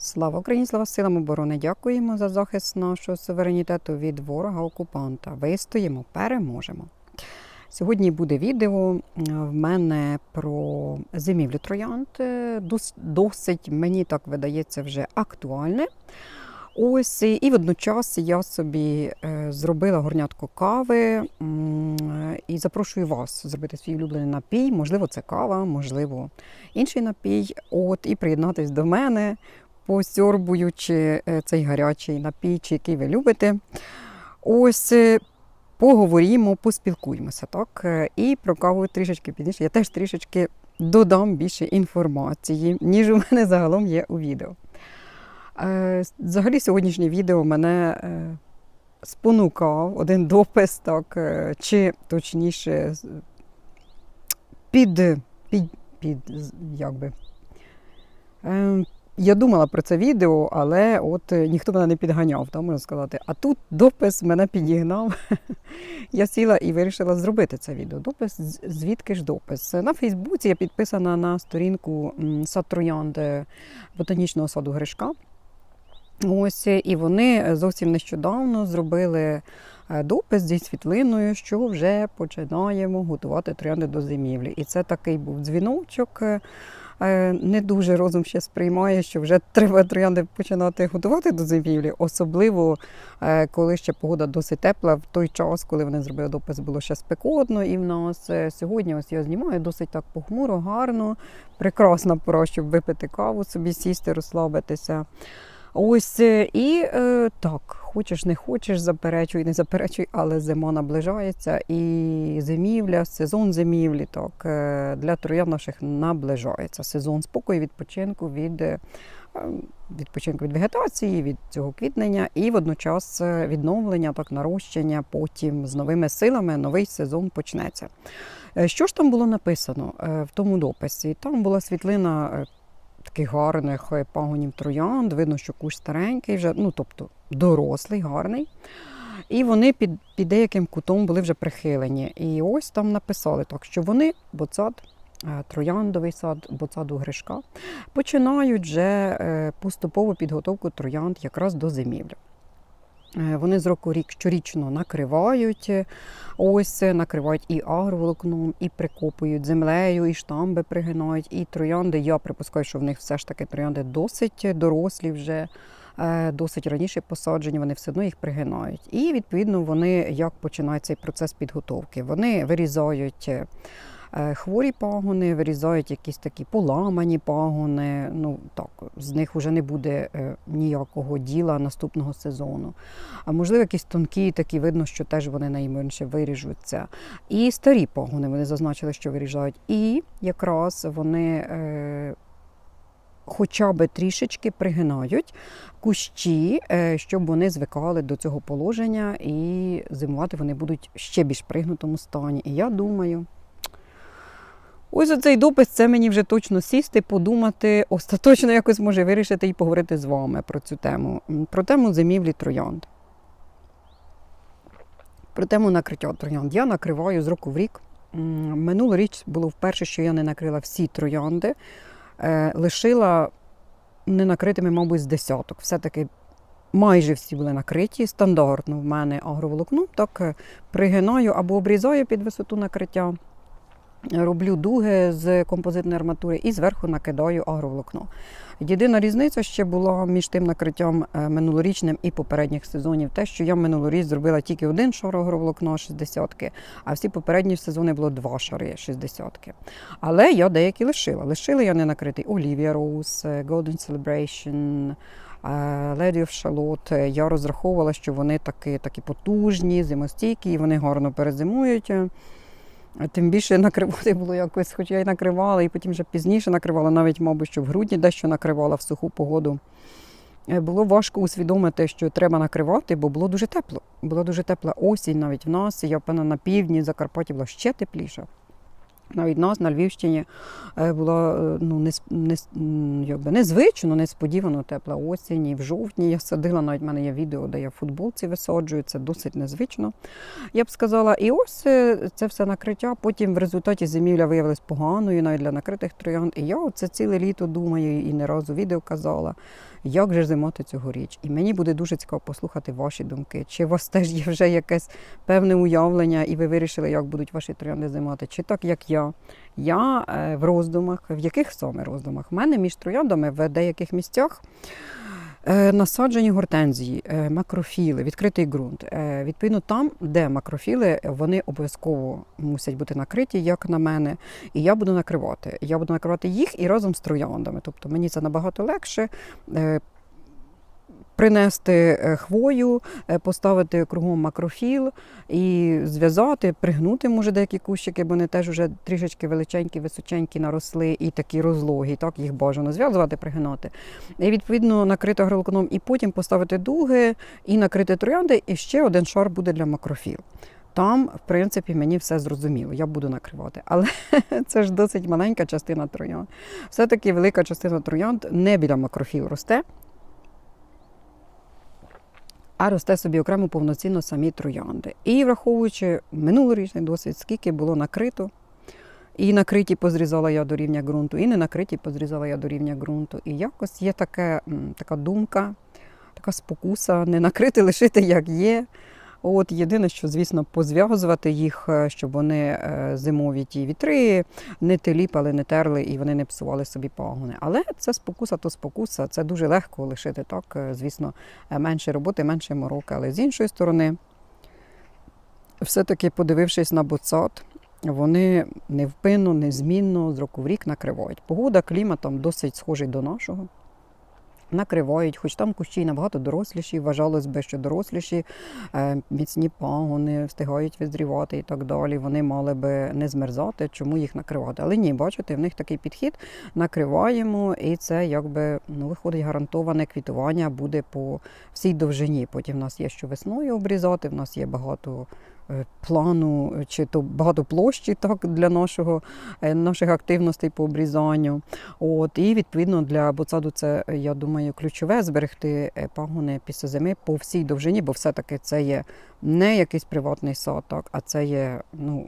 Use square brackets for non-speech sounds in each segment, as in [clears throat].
Слава Україні, слава силам оборони! Дякуємо за захист нашого суверенітету від ворога-окупанта. Вистоїмо, переможемо. Сьогодні буде відео е, в мене про зимівлю троянд. Е, Досить, мені так видається, вже актуальне. Ось і водночас я собі е, зробила горнятку кави і запрошую вас зробити свій улюблений напій. Можливо, це кава, можливо, інший напій. От і приєднатись до мене, посьорбуючи е, цей гарячий напій, чи який ви любите. Ось е, поговоримо, поспілкуємося, так? Е, І про каву трішечки пізніше. Я теж трішечки додам більше інформації, ніж у мене загалом є у відео. Взагалі, сьогоднішнє відео мене спонукав один допис, так, чи точніше, під, під, під як би. Я думала про це відео, але от е, ніхто мене не підганяв, так, можна сказати. А тут допис мене підігнав. [laughs] Я сіла і вирішила зробити це відео. Допис, звідки ж допис? На Фейсбуці я підписана на сторінку сад троянд е, ботанічного саду Гришка. Ось е, і вони зовсім нещодавно зробили допис зі світлиною, що вже починаємо готувати троянди до зимівлі. І це такий був дзвіночок. Е, Не дуже розум ще сприймає, що вже треба троянди починати готувати до зимівлі, особливо е, коли ще погода досить тепла. В той час, коли вони зробили допис, було ще спекотно. І в нас е, сьогодні ось я знімаю досить так похмуро, гарно, прекрасна пора, щоб випити каву, собі сісти, розслабитися. Ось е, і е, так, хочеш, не хочеш, заперечуй, не заперечуй, але зима наближається, і зимівля, сезон зимівлі так, е, для троян наших наближається. Сезон спокою, відпочинку від. е, е, Відпочинку від вегетації, від цього квітнення і водночас відновлення, так нарощення. Потім з новими силами новий сезон почнеться. Що ж там було написано в тому дописі? Там була світлина таких гарних пагонів троянд. Видно, що кущ старенький, вже, ну тобто дорослий, гарний. І вони під, під деяким кутом були вже прихилені. І ось там написали так, що вони, боцад, е, трояндовий сад, боцаду гришка, починають вже е, поступову підготовку троянд якраз до зимівлі. Е, Вони з року рік щорічно накривають, е, ось е, накривають і агроволокном, і прикопують землею, і штамби пригинають, і троянди. Я припускаю, що в них все ж таки троянди досить дорослі вже. Досить раніше посаджені, вони все одно їх пригинають. І відповідно вони як починають цей процес підготовки. Вони вирізають хворі пагони, вирізають якісь такі поламані пагони. Ну так, з них вже не буде е, ніякого діла наступного сезону. А можливо, якісь тонкі, такі видно, що теж вони найменше виріжуться. І старі пагони вони зазначили, що виріжають. І якраз вони. Е, Хоча би трішечки пригинають кущі, е, щоб вони звикали до цього положення, і зимувати вони будуть ще більш пригнутому стані. І я думаю, ось оцей допис це мені вже точно сісти, подумати, остаточно якось може вирішити і поговорити з вами про цю тему, про тему зимівлі троянд. Про тему накриття троянд. Я накриваю з року в рік. Минулоріч було вперше, що я не накрила всі троянди. Е, Лишила ненакритими, мабуть, з десяток. Все-таки майже всі були накриті. Стандартно в мене агроволокно. Так е, пригинаю або обрізаю під висоту накриття, роблю дуги з композитної арматури і зверху накидаю агроволокно. Єдина різниця ще була між тим накриттям е, минулорічним і попередніх сезонів, те, що я минулоріч зробила тільки один шар агроволокна 60-ки, а всі попередні сезони було два шари 60-ки. Але я деякі лишила. Лишила я не накритий Olivia Rose, е, Golden Celebration, е, Lady of Charlotte. Я розраховувала, що вони такі, такі потужні, зимостійкі, і вони гарно перезимують. Тим більше накривати [laughs] було якось, хоч я й накривала, і потім вже пізніше накривала, навіть, мабуть, що в грудні дещо накривала в суху погоду. Е, Було важко усвідомити, що треба накривати, бо було дуже тепло. Була дуже тепла осінь навіть в нас. і Я впевнена, на півдні Закарпаття була ще тепліша. Навіть нас на Львівщині е, була е, ну, не, не, якби, незвично, несподівано тепла осінь. І в жовтні я садила, навіть в мене є відео, де я в футболці висаджую, це досить незвично, я б сказала. І ось е, це все накриття. Потім в результаті зимівля виявилась поганою, навіть для накритих троянд. І я це ціле літо думаю і не разу відео казала, як же зимати цьогоріч. І мені буде дуже цікаво послухати ваші думки. Чи у вас [laughs] теж є вже якесь певне уявлення, і ви вирішили, як будуть ваші троянди зимати, чи так, як я. Я е, в роздумах, в яких саме роздумах? У мене між трояндами в деяких місцях насаджені гортензії, е, макрофіли, відкритий ґрунт. Е, Відповідно, там, де макрофіли, вони обов'язково мусять бути накриті, як на мене. І я буду накривати. Я буду накривати їх і разом з трояндами. Тобто мені це набагато легше. Принести е, хвою, е, поставити кругом макрофіл і зв'язати, пригнути, може, деякі кущики, бо вони теж вже трішечки величенькі, височенькі наросли і такі розлогі. Так, їх бажано зв'язувати, пригинати. І відповідно накрити агролоконом, і потім поставити дуги і накрити троянди, і ще один шар буде для макрофіл. Там, в принципі, мені все зрозуміло, я буду накривати. Але [laughs] це ж досить маленька частина троянд. Все-таки велика частина троянд не біля макрофіл росте, а росте собі окремо повноцінно самі троянди. І враховуючи минулорічний досвід, скільки було накрито, і накриті позрізала я до рівня ґрунту, і не накриті позрізала я до рівня ґрунту. І якось є таке, така думка, така спокуса, не накрити, лишити як є. От єдине, що, звісно, позв'язувати їх, е, щоб вони е, зимові ті вітри не теліпали, не терли і вони не псували собі пагони. Але це спокуса, то спокуса. Це дуже легко лишити так. е, Звісно, менше роботи, менше мороки. Але з іншої сторони, все-таки подивившись на боцат, вони невпинно, незмінно з року в рік накривають. Погода, клімат там досить схожий до нашого. Накривають, хоч там кущі набагато доросліші, вважалось би, що доросліші, е, міцні пагони встигають визрівати і так далі. Вони мали би не змерзати, чому їх накривати. Але ні, бачите, в них такий підхід накриваємо, і це якби ну, виходить гарантоване квітування буде по всій довжині. Потім в нас є що весною обрізати, в нас є багато плану, чи то багато площі так, для нашого, е, наших активностей по обрізанню. От, і відповідно для боцаду це, е, я думаю, ключове зберегти е, пагони після зими по всій довжині, бо все-таки це є не якийсь приватний сад, так, а це є ну,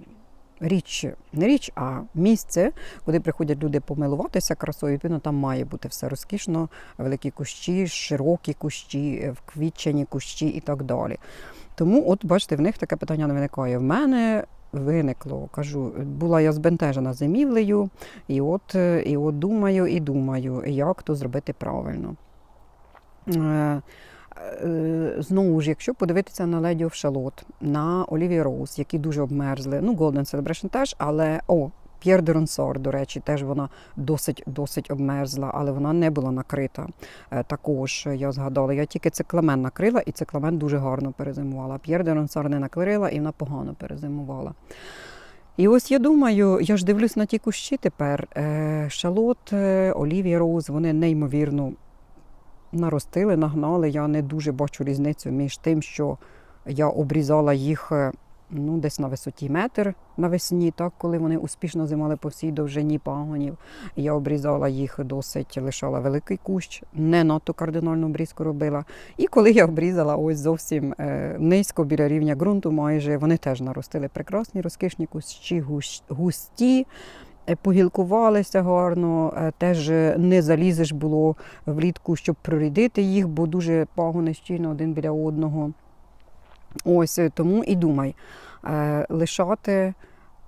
річ, не річ, а місце, куди приходять люди помилуватися красою. Відповідно, там має бути все розкішно, великі кущі, широкі кущі, е, вквітчені кущі і так далі. Тому, от бачите, в них таке питання не виникає. В мене виникло, кажу, була я збентежена зимівлею, і от, е, і от думаю, і думаю, як то зробити правильно. Е, е, Знову ж, якщо подивитися на Lady of Charlotte, на Olivia Rose, які дуже обмерзли, ну, Golden Celebration теж, але о, Pierre de Ronsard, до речі, теж вона досить досить обмерзла, але вона не була накрита. Е, Також я згадала, я тільки цикламен накрила, і цикламен дуже гарно перезимувала. Pierre de Ronsard не накрила, і вона погано перезимувала. І ось я думаю, я ж дивлюсь на ті кущі тепер. Е, Шалот, е, Олівія Роуз, вони неймовірно наростили, нагнали. Я не дуже бачу різницю між тим, що я обрізала їх ну, десь на висоті метр навесні, так, коли вони успішно зимали по всій довжині пагонів. Я обрізала їх досить, лишала великий кущ, не надто кардинальну обрізку робила. І коли я обрізала ось зовсім е, низько біля рівня ґрунту, майже вони теж наростили прекрасні, розкішні кущі, гущ- густі. е, Погілкувалися гарно, е, теж не залізеш було влітку, щоб прорідити їх, бо дуже пагони щільно один біля одного. Ось е, тому і думай, е, лишати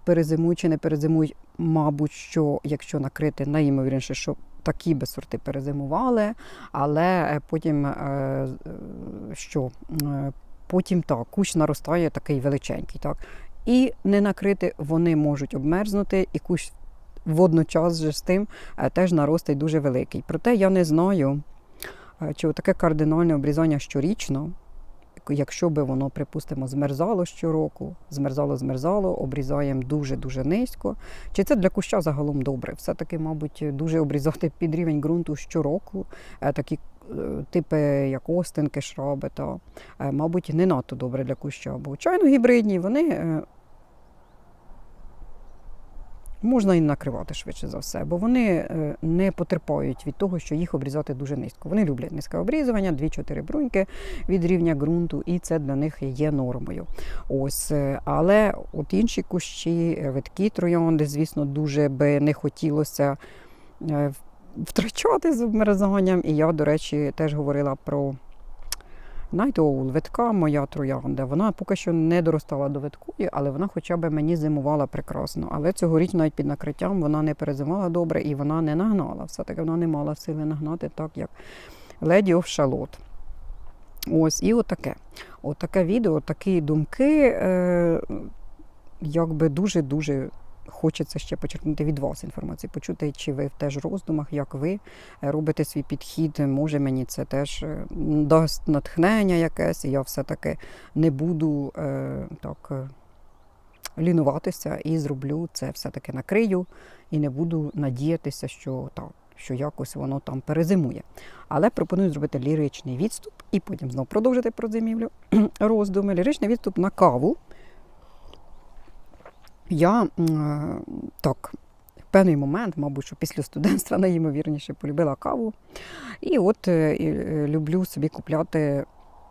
перезимуй чи не перезимуй, мабуть, що якщо накрити, найімовірніше, що такі би сорти перезимували, але е, потім що? Потім так, кущ наростає такий величенький. Так. І не накрити вони можуть обмерзнути, і кущ водночас же з тим теж наростить дуже великий. Проте я не знаю, чи таке кардинальне обрізання щорічно, якщо би воно, припустимо, змерзало щороку, змерзало, змерзало, обрізаємо дуже-дуже низько. Чи це для куща загалом добре? Все-таки, мабуть, дуже обрізати під рівень ґрунту щороку, е, такі е, типи, як остинки, шраби, та, е, мабуть, не надто добре для куща. Бо чайно гібридні, вони. Можна і накривати швидше за все, бо вони е, не потерпають від того, що їх обрізати дуже низько. Вони люблять низьке обрізування, 2-4 бруньки від рівня ґрунту, і це для них є нормою. Ось, е, але от інші кущі, е, видкі троянди, звісно, дуже би не хотілося втрачати з обмерзанням. І я, до речі, теж говорила про Owl, витка моя троянда. Вона поки що не доростала до виткої, але вона хоча б мені зимувала прекрасно. Але цьогоріч навіть під накриттям вона не перезимувала добре і вона не нагнала. Все-таки вона не мала сили нагнати так, як Lady of Шалот. Ось, і отаке. Отаке відео, такі думки, е, якби дуже-дуже хочеться ще почерпнути від вас інформацію, почути, чи ви теж в роздумах, як ви е, робите свій підхід. Може мені це теж е, дасть натхнення якесь, і я все-таки не буду е, так е, лінуватися і зроблю це все-таки накрию і не буду надіятися, що так. Що якось воно там перезимує. Але пропоную зробити ліричний відступ і потім знову продовжити про зимівлю [clears throat] роздуми. Ліричний відступ на каву. Я е, так, певний момент, мабуть, що після студентства [laughs] найімовірніше полюбила каву. І от е, і, е, люблю собі купляти.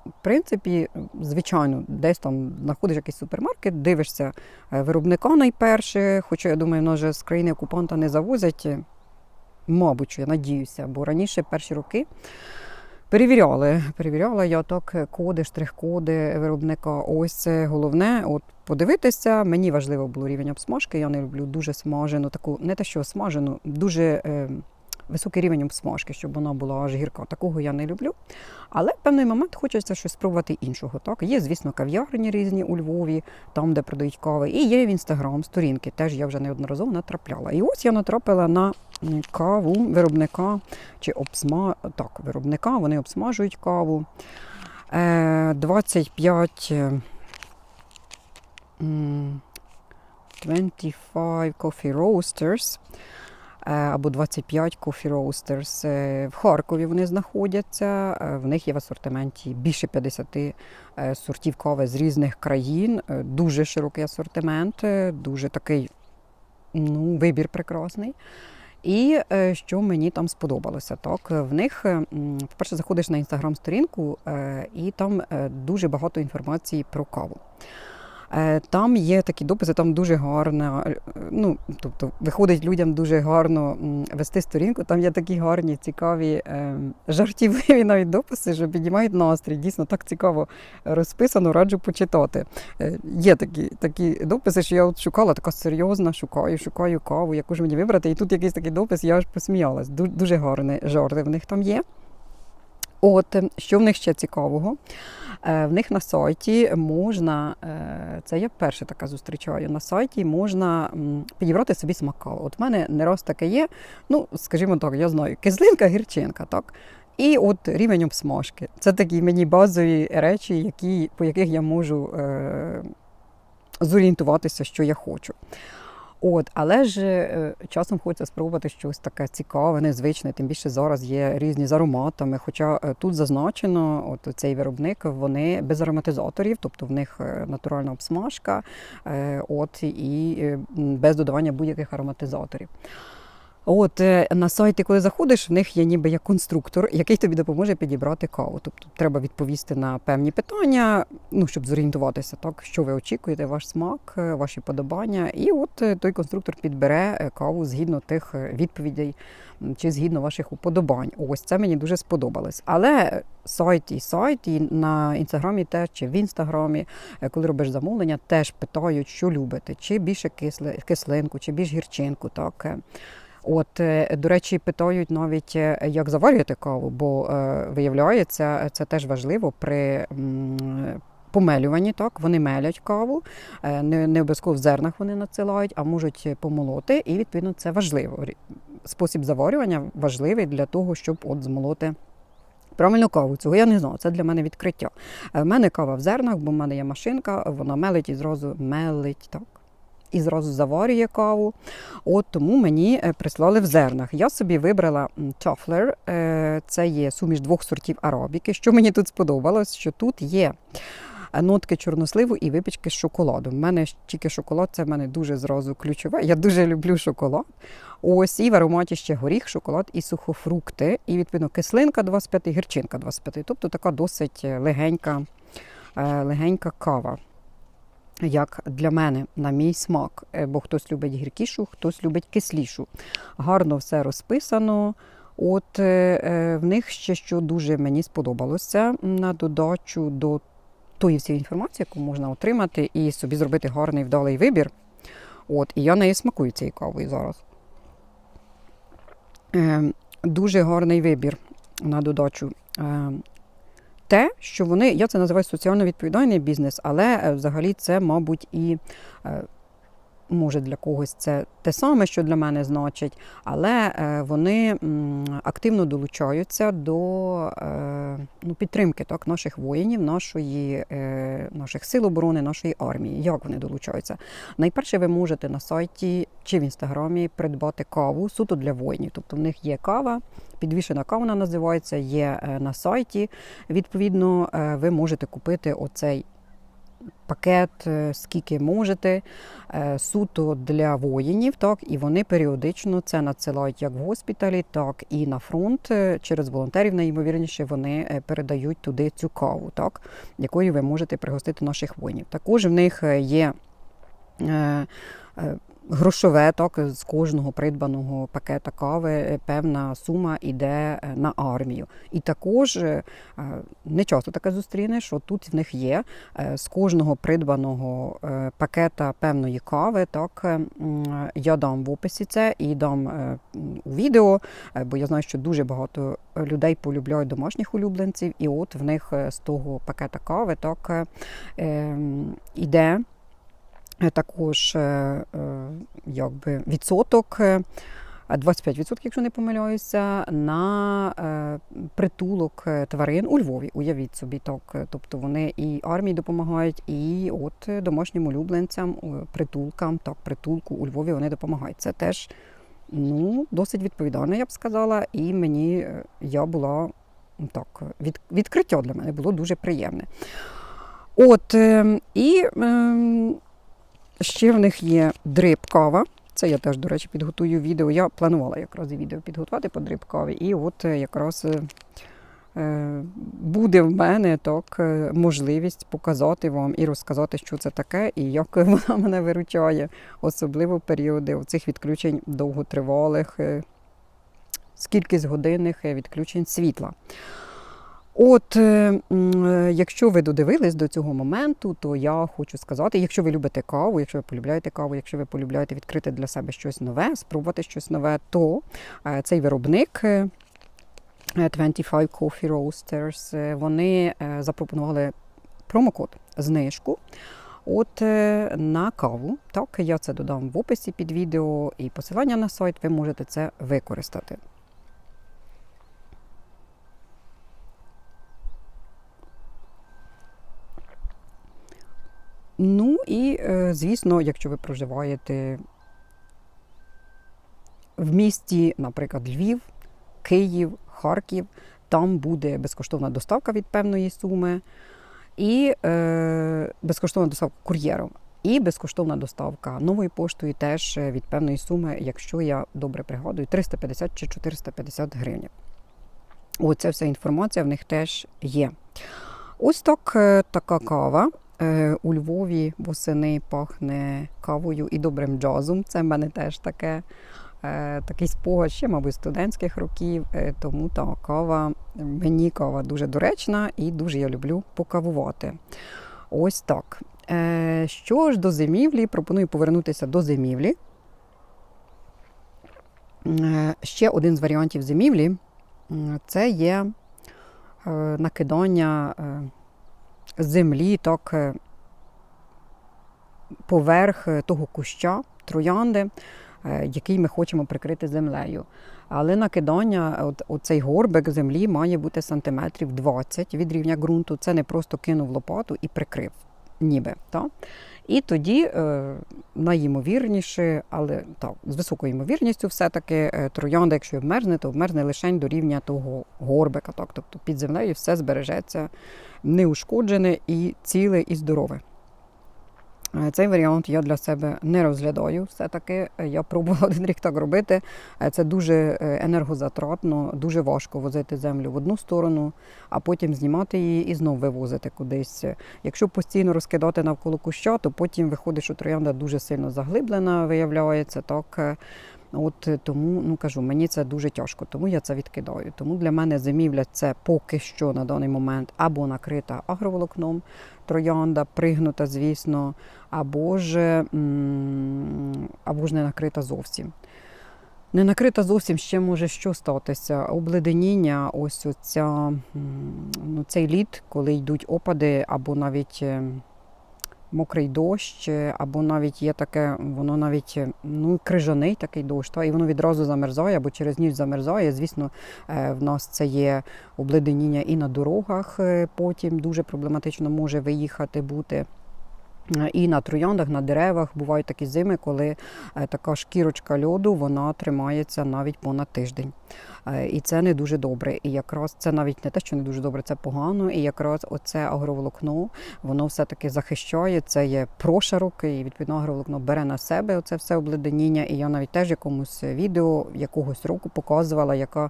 В принципі, звичайно, десь там знаходиш якийсь супермаркет, дивишся виробника найперше, хоча я думаю, воно вже з країни окупанта не завозять. Мабуть, що я надіюся, бо раніше перші роки перевіряли. Перевіряла я так е, коди, штрих-коди виробника. Ось це головне. От подивитися. Мені важливо було рівень обсмажки. Я не люблю дуже смажену, таку, не те, що смажену, дуже е, високий рівень обсмажки, щоб вона була аж гірка. Такого я не люблю. Але в певний момент хочеться щось спробувати іншого. Так, є, звісно, кав'ярні різні у Львові, там, де продають кави. І є в інстаграм сторінки. Теж я вже неодноразово натрапляла. І ось я натрапила на каву виробника чи обсма... так, виробника. Вони обсмажують каву. Е, 25 е, 25 Coffee Roasters е, або 25 Coffee Roasters. Е, В Харкові вони знаходяться. Е, В них є в асортименті більше 50 е, сортів кави з різних країн. Е, Дуже широкий асортимент, е, дуже такий ну, вибір прекрасний. І е, що мені там сподобалося, так в них, е, по-перше, заходиш на інстаграм-сторінку, е, і там е, дуже багато інформації про каву. Е, Там є такі дописи, там дуже гарно. е, Ну, тобто, виходить людям дуже гарно вести сторінку. Там є такі гарні, цікаві, е, жартівливі навіть дописи, що піднімають настрій. Дійсно так цікаво розписано, раджу почитати. Є такі, такі дописи, що я от шукала, така серйозна, шукаю, шукаю каву, яку ж мені вибрати. І тут якийсь такий допис, я аж посміялась. Дуже гарні жарти в них там є. От, що в них ще цікавого? Е, В них на сайті можна, е, це я вперше така зустрічаю, на сайті можна підібрати собі смак кави. От в мене не раз таке є, ну, скажімо так, я знаю, кислинка, гірчинка, так? І от рівень обсмажки. Це такі мені базові речі, які, по яких я можу е, зорієнтуватися, що я хочу. От, але ж е, часом хочеться спробувати щось таке цікаве, незвичне, тим більше зараз є різні з ароматами. Хоча е, тут зазначено, от цей виробник, вони без ароматизаторів, тобто в них е, натуральна обсмажка, от і без додавання будь-яких ароматизаторів. От е, на сайті, коли заходиш, в них є ніби як конструктор, який тобі допоможе підібрати каву. Тобто треба відповісти на певні питання, ну щоб зорієнтуватися, так що ви очікуєте, ваш смак, е, ваші подобання. І от е, той конструктор підбере каву згідно тих відповідей чи згідно ваших уподобань. Ось це мені дуже сподобалось. Але сайт і сайт, і на інстаграмі теж чи в інстаграмі, коли робиш замовлення, теж питають, що любите, чи більше кислинку, чи більш гірчинку. Так. От, е, до речі, питають навіть, е, як заварюєте каву, бо е, виявляється, це теж важливо при помелюванні. Так, вони мелять каву, не, не обов'язково в зернах вони надсилають, а можуть помолоти, і відповідно це важливо. Спосіб заварювання важливий для того, щоб от змолоти. Правильно каву, цього я не знала, це для мене відкриття. В мене кава в зернах, бо в мене є машинка, вона мелить і зразу мелить, так. І зразу заварює каву. От тому мені е, прислали в зернах. Я собі вибрала Toffler, е, це є суміш двох сортів арабіки. Що мені тут сподобалось, що тут є е, нотки чорносливу і випічки з шоколаду. У мене тільки шоколад, це в мене дуже зразу ключове. Я дуже люблю шоколад. Ось і в ароматі ще горіх, шоколад і сухофрукти. І відповідно кислинка 25, гірчинка 25. Тобто така досить легенька, легенька кава. Як для мене, на мій смак, Е, бо хтось любить гіркішу, хтось любить кислішу. Гарно все розписано. От е, е, в них ще що дуже мені сподобалося на додачу до тої всієї інформації, яку можна отримати, і собі зробити гарний вдалий вибір. От, і я нею смакую цією кавою зараз. Е, дуже гарний вибір на додачу. Те, що вони, я це називаю соціально відповідальний бізнес, але е, взагалі це, мабуть, і е, може для когось це те саме, що для мене значить, але е, вони активно долучаються до е, ну, підтримки так, наших воїнів, нашої, е, наших сил оборони, нашої армії. Як вони долучаються? Найперше, ви можете на сайті чи в інстаграмі придбати каву суто для воїнів. Тобто в них є кава, підвішена кава вона називається, є на сайті. Відповідно, ви можете купити оцей пакет, е, скільки можете, е, суто для воїнів, так, і вони періодично це надсилають як в госпіталі, так і на фронт. Е, Через волонтерів, найімовірніше, вони передають туди цю каву, так, якою ви можете пригостити наших воїнів. Також в них є. Грошове так з кожного придбаного пакета кави е, певна сума йде е, на армію. І також е, не часто таке зустрінеш, що тут в них є з кожного придбаного пакета певної кави. Так я дам в описі це і дам у відео, бо я знаю, що дуже багато людей полюбляють домашніх улюбленців, і от в них з того пакета кави так іде. Е, Також е, е, якби відсоток, е, 25%, якщо не помиляюся, на е, притулок е, тварин у Львові. Уявіть собі так. Е, Тобто вони і армії допомагають, і от е, домашнім улюбленцям, е, притулкам, так, притулку у Львові вони допомагають. Це теж ну, досить відповідально, я б сказала. І мені е, я була так, від, відкриття для мене було дуже приємне. От, е, і е, ще в них є кава. Це я теж, до речі, підготую відео. Я планувала якраз відео підготувати по каві. І от е, якраз е, е, буде в мене так можливість показати вам і розказати, що це таке, і як [laughs] вона мене виручає, особливо в періоди цих відключень довготривалих, скільки з годинних відключень світла. От, е, е, якщо ви додивились до цього моменту, то я хочу сказати, якщо ви любите каву, якщо ви полюбляєте каву, якщо ви полюбляєте відкрити для себе щось нове, спробувати щось нове, то е, цей виробник. е, е, 25 Coffee Roasters, вони запропонували промокод знижку. От на каву, так я це додам в описі під відео і посилання на сайт, ви можете це використати. Ну і, е, звісно, якщо ви проживаєте в місті, наприклад, Львів, Київ, Харків, там буде безкоштовна доставка від певної суми, і е, безкоштовна доставка кур'єром, і безкоштовна доставка новою поштою теж е, від певної суми, якщо я добре пригадую, 350 чи 450 гривень. Оця вся інформація в них теж є. Ось так е, така кава. Е, У Львові восени пахне кавою і добрим джазом. Це в мене теж таке, е, такий спогад ще, мабуть, студентських років. Е, Тому та кава, мені кава дуже доречна і дуже я люблю покавувати. Ось так. Що ж до зимівлі, пропоную повернутися до зимівлі. Ще один з варіантів зимівлі це є накидання землі, так е, поверх е, того куща, троянди, е, який ми хочемо прикрити землею. Але накидання, оцей горбик землі має бути сантиметрів 20 від рівня ґрунту. Це не просто кинув лопату і прикрив, ніби. Та? І тоді е, найімовірніше, але так, з високою ймовірністю, все-таки е, троянда, якщо обмерзне, то обмерзне лише до рівня того горбика. Так, тобто під землею все збережеться неушкоджене і ціле і здорове. Е, Цей варіант я для себе не розглядаю. Все-таки Е, я пробувала [laughs] один рік так робити. Е, Це дуже енергозатратно, дуже важко возити землю в одну сторону, а потім знімати її і знов вивозити кудись. Якщо постійно розкидати навколо куща, то потім виходить, що троянда дуже сильно заглиблена, виявляється. Так от е, тому ну кажу, мені це дуже тяжко, тому я це відкидаю. Тому для мене зимівля це поки що на даний момент або накрита агроволокном, троянда, пригнута, звісно, або ж, або ж не накрита зовсім. Не накрита зовсім ще може що статися. Обледеніння, ось оця, ну, цей лід, коли йдуть опади, або навіть е, мокрий дощ, е, або навіть є таке, воно навіть е, ну, крижаний такий дощ, та, і воно відразу замерзає, або через ніч замерзає. Звісно, е, в нас це є обледеніння і на дорогах, потім дуже проблематично може виїхати бути. І на трояндах, на деревах бувають такі зими, коли е, така шкірочка льоду вона тримається навіть понад тиждень. Е, І це не дуже добре. І якраз це навіть не те, що не дуже добре, це погано. І якраз оце агроволокно, воно все-таки захищає. Це є прошарок, і відповідно агроволокно бере на себе оце все обледеніння. І я навіть теж якомусь відео якогось року показувала, яка.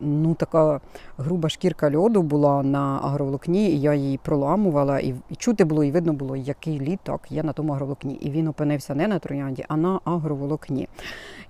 Ну, така груба шкірка льоду була на агроволокні, і я її проламувала, і, і чути було, і видно було, який лід так є на тому агроволокні. І він опинився не на троянді, а на агроволокні.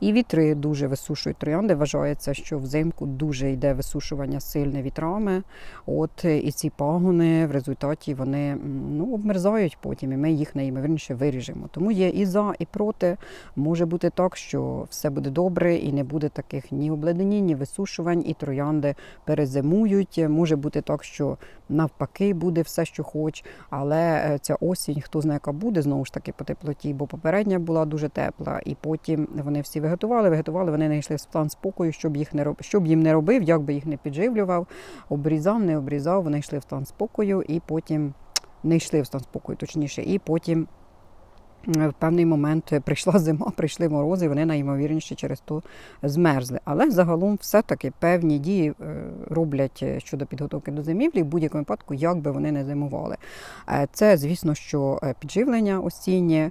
І вітри дуже висушують троянди. Вважається, що взимку дуже йде висушування сильне вітрами. От і ці пагони в результаті вони ну, обмерзають потім, і ми їх найімовірніше виріжемо. Тому є і за, і проти. Може бути так, що все буде добре, і не буде таких ні обледенінь, ні висушувань, і троянди перезимують. Може бути так, що навпаки буде все, що хоч, але е, ця осінь, хто знає, яка буде знову ж таки по теплоті, бо попередня була дуже тепла, і потім вони всі виготували, виготували, вони не йшли в стан спокою, щоб їх не роб... щоб їм не робив, як би їх не підживлював, обрізав, не обрізав. Вони йшли в стан спокою і потім не йшли в стан спокою, точніше, і потім. Е, В певний момент прийшла зима, [laughs] прийшли морози, вони найімовірніше через то змерзли. Але загалом все-таки певні дії е, роблять е, щодо підготовки до зимівлі в будь-якому випадку, як би вони не зимували. Це, звісно, що підживлення осіннє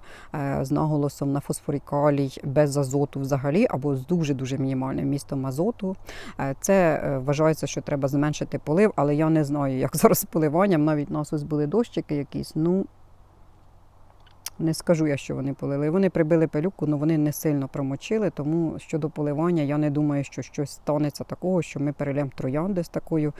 з наголосом на фосфорікалій без азоту взагалі, або з дуже-дуже мінімальним містом азоту. Це вважається, що треба зменшити полив, але я не знаю, як [laughs] зараз з поливанням. Навіть у нас ось були дощики якісь. Ну, не скажу я, що вони полили. Вони прибили пилюку, але вони не сильно промочили. Тому щодо поливання, я не думаю, що щось станеться такого, що ми перелємо троянди з такою,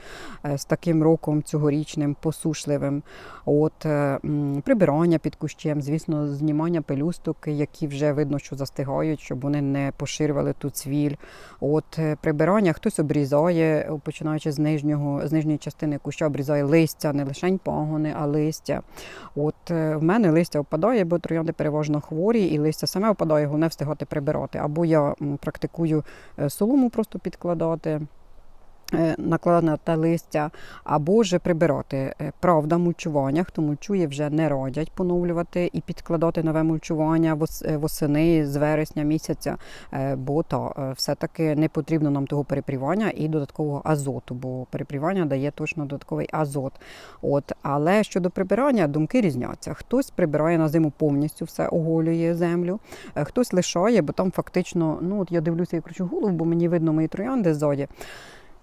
е, з таким роком цьогорічним, посушливим. От е, прибирання під кущем, звісно, знімання пелюсток, які вже видно, що застигають, щоб вони не поширювали ту цвіль. От е, прибирання хтось обрізає, починаючи з нижнього, з нижньої частини куща, обрізає листя, не лише пагони, а листя. От в мене листя опадає, бо троянди переважно хворі, і листя саме опадає, головне встигати прибирати. Або я практикую е, солому просто підкладати. Е, Накладати листя, або ж прибирати. Е, Правда, мульчування, хто мульчує, вже не радять поновлювати і підкладати нове мульчування е, восени з вересня місяця, бо е, все-таки не потрібно нам того перепрівання і додаткового азоту, бо перепрівання дає точно додатковий азот. От, але щодо прибирання, думки різняться. Хтось прибирає на зиму повністю все оголює землю, хтось лишає, бо там фактично, ну от я дивлюся і кручу голову, бо мені видно мої троянди ззаді.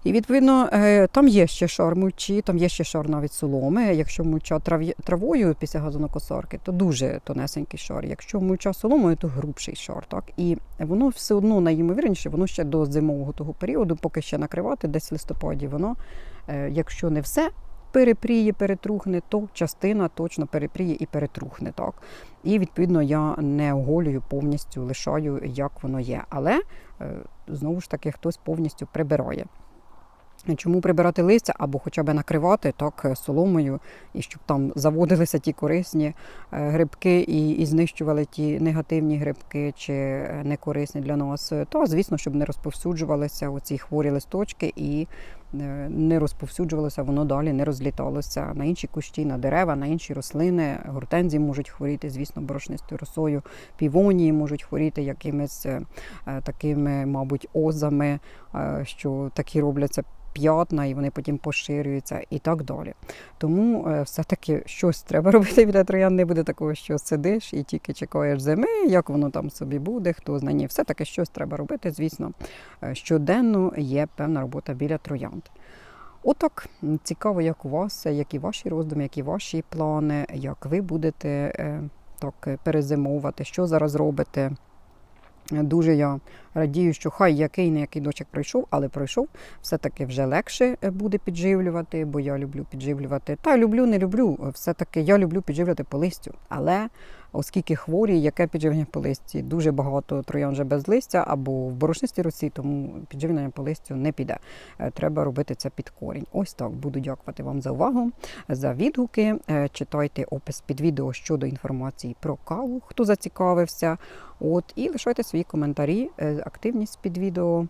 І відповідно е, там є ще шар мульчі, там є ще шар навіть соломи. Якщо мульча травою після газонокосарки, то дуже тонесенький шар. Якщо мульча соломою, то грубший шар. Так? І воно все одно найімовірніше, воно ще до зимового того періоду, поки ще накривати, десь в листопаді, воно, е, якщо не все. Перепріє, перетрухне, то частина точно перепріє і перетрухне. Так. І відповідно я не оголюю повністю, лишаю, як воно є. Але е, знову ж таки хтось повністю прибирає. Чому прибирати листя або хоча б накривати так е, соломою, і щоб там заводилися ті корисні е, грибки і, і знищували ті негативні грибки чи е, некорисні для нас, то звісно, щоб не розповсюджувалися оці хворі листочки і не розповсюджувалося, воно далі не розліталося на інші кущі, на дерева, на інші рослини. Гортензії можуть хворіти, звісно, борошнистою росою, півонії можуть хворіти якимись е, е, такими, мабуть, озами, е, що такі робляться п'ятна, і вони потім поширюються і так далі. Тому все-таки щось треба [laughs] робити біля троян. Не буде такого, що сидиш і тільки чекаєш зими, як воно там собі буде, хто знає. Все-таки щось треба робити. Звісно, щоденно є певна робота біля троянд. Отак цікаво, як у вас, які ваші роздуми, які ваші плани, як ви будете е, так перезимовувати, що зараз робите. Дуже я радію, що хай який не який дочок пройшов, але пройшов. Все-таки вже легше е, буде підживлювати, бо я люблю підживлювати. Та люблю, не люблю. е, Все-таки я люблю підживлювати по листю. Але оскільки хворі, яке підживлення по листі? Дуже багато троян вже без листя або в борошнистій росі, тому підживлення по листю не піде. Е, Треба робити це під корінь. Ось так буду дякувати вам за увагу, за відгуки. Е, Читайте опис під відео щодо інформації про каву, хто зацікавився. От і лишайте свої коментарі, е, активність під відео.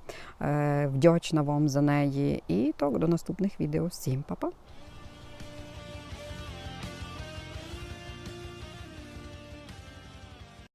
Вдячна вам за неї. І так, до наступних відео. Всім па-па!